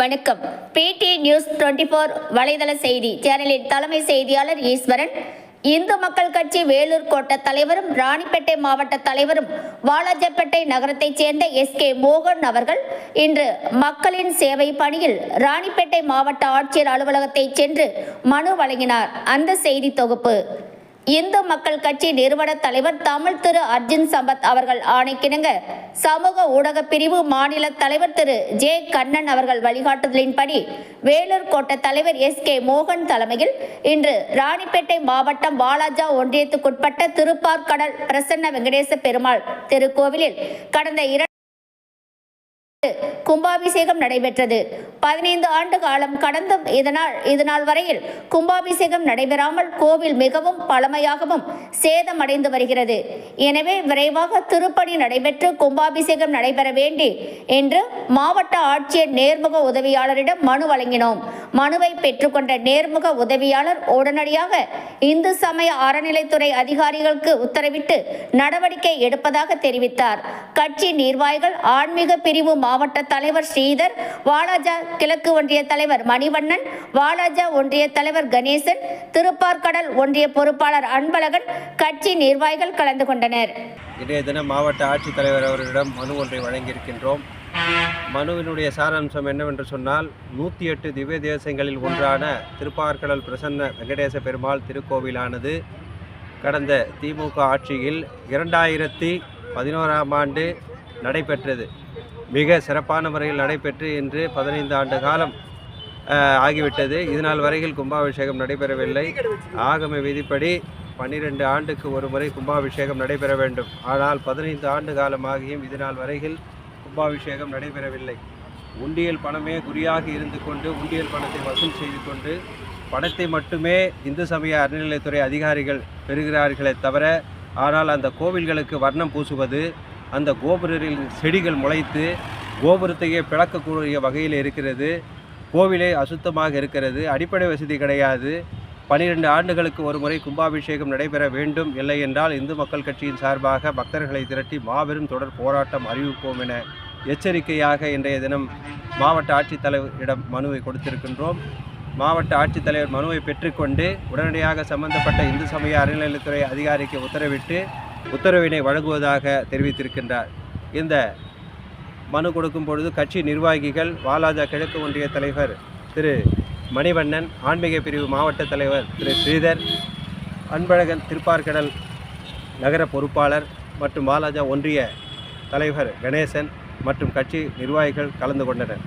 வணக்கம். பிடி news twenty four வலைதள செய்தி. சேனலின் தலைமை செய்தியாளர் ஈஸ்வரன். இந்து மக்கள் கட்சி வேலூர் கோட்ட தலைவரும் ராணிப்பேட்டை மாவட்ட தலைவரும் வாலாஜப்பேட்டை நகரத்தைச் சேர்ந்த எஸ் கே மோகன் அவர்கள் இன்று மக்களின் சேவை பணியில் ராணிப்பேட்டை மாவட்ட ஆட்சியர் அலுவலகத்தை சென்று மனு வழங்கினார். அந்த செய்தி தொகுப்பு. இந்து மக்கள் கட்சி நிறுவன தலைவர் தமிழ் திரு அர்ஜுன் சம்பத் அவர்கள் ஆணைக்கிணங்க. சமூக ஊடக பிரிவு மாநில தலைவர் திரு ஜே கண்ணன் அவர்கள் வழிகாட்டுதலின்படி வேலூர் கோட்ட தலைவர் எஸ் கே மோகன் தலைமையில் இன்று ராணிப்பேட்டை மாவட்டம் வாலாஜா ஒன்றியத்துக்குட்பட்ட திருப்பார்கடல் பிரசன்ன வெங்கடேச பெருமாள் திருக்கோவிலில் கடந்த இரண்டு கும்பாபிஷேகம் நடைபெற்றது. பதினைந்து ஆண்டு காலம் கடந்தும் இதனால் இதனால் வரையில் கும்பாபிஷேகம் நடைபெறாமல் கோவில் மிகவும் பழமையாகவும் சேதமடைந்து வருகிறது. எனவே விரைவாக திருப்பணி நடைபெற்று கும்பாபிஷேகம் நடைபெற வேண்டி என்று மாவட்ட ஆட்சியர் நேர்முக உதவியாளரிடம் மனு வழங்கினோம். மனுவை பெற்றுக்கொண்ட நேர்முக உதவியாளர் உடனடியாக இந்து சமய அறநிலைத்துறை அதிகாரிகளுக்கு உத்தரவிட்டு நடவடிக்கை எடுப்பதாக தெரிவித்தார். கட்சி நிர்வாகிகள் ஆன்மீக பிரிவு மாவட்ட தலைவர் ஸ்ரீதர் வாலாஜா கிழக்கு ஒன்றிய தலைவர் மணிவண்ணன் வாலாஜா ஒன்றிய தலைவர் கணேசன் திருப்பார்கடல் ஒன்றிய பொறுப்பாளர் அன்பழகன் கட்சி நிர்வாகிகள் கலந்து கொண்டனர். இன்றைய தினம் மாவட்ட ஆட்சித்தலைவர் அவர்களிடம் மனு ஒன்றை வழங்கியிருக்கின்றோம். மனுவினுடைய சாராம்சம் என்னவென்று சொன்னால் நூற்றி எட்டு திவ்ய தேசங்களில் ஒன்றான திருப்பார்கடல் பிரசன்ன வெங்கடேச பெருமாள் திருக்கோவிலானது கடந்த திமுக ஆட்சியில் இரண்டாயிரத்தி பதினோராம் ஆண்டு நடைபெற்றது. மிக சிறப்பான முறையில் நடைபெற்று இன்று பதினைந்து ஆண்டு காலம் ஆகிவிட்டது. இதனால் வரையில் கும்பாபிஷேகம் நடைபெறவில்லை. ஆகம விதிப்படி பன்னிரெண்டு ஆண்டுக்கு ஒரு முறை கும்பாபிஷேகம் நடைபெற வேண்டும். ஆனால் பதினைந்து ஆண்டு காலமாகியும் இதனால் வரையில் கும்பாபிஷேகம் நடைபெறவில்லை. உண்டியல் பணமே குறியாக இருந்து கொண்டு உண்டியல் பணத்தை வசூல் செய்து கொண்டு பணத்தை மட்டுமே இந்து சமய அறநிலையத்துறை அதிகாரிகள் பெறுகிறார்களே தவிர ஆனால் அந்த கோவில்களுக்கு வர்ணம் பூசுவது அந்த கோபுரில் செடிகள் முளைத்து கோபுரத்தையே பிளக்கக்கூடிய வகையில் இருக்கிறது கோவிலே அசுத்தமாக இருக்கிறது அடிப்படை வசதி கிடையாது பனிரெண்டு ஆண்டுகளுக்கு ஒரு முறை கும்பாபிஷேகம் நடைபெற வேண்டும். இல்லை என்றால் இந்து மக்கள் கட்சியின் சார்பாக பக்தர்களை திரட்டி மாபெரும் தொடர் போராட்டம் அறிவிப்போம் என எச்சரிக்கையாக இன்றைய தினம் மாவட்ட ஆட்சித்தலைவரிடம் மனுவை கொடுத்திருக்கின்றோம். மாவட்ட ஆட்சித்தலைவர் மனுவை பெற்றுக்கொண்டு உடனடியாக சம்பந்தப்பட்ட இந்து சமய அறநிலையத்துறை அதிகாரிக்கு உத்தரவிட்டு உத்தரவினை வழங்குவதாக தெரிவித்திருக்கின்றார். இந்த மனு கொடுக்கும் பொழுது கட்சி நிர்வாகிகள் வாலாஜா கிழக்கு ஒன்றிய தலைவர் திரு மணிவண்ணன் ஆன்மீக பிரிவு மாவட்ட தலைவர் திரு. ஸ்ரீதர் அன்பழகன் திருப்பார்கடல் நகர பொறுப்பாளர் மற்றும் வாலாஜா ஒன்றிய தலைவர் கணேசன் மற்றும் கட்சி நிர்வாகிகள் கலந்து கொண்டனர்.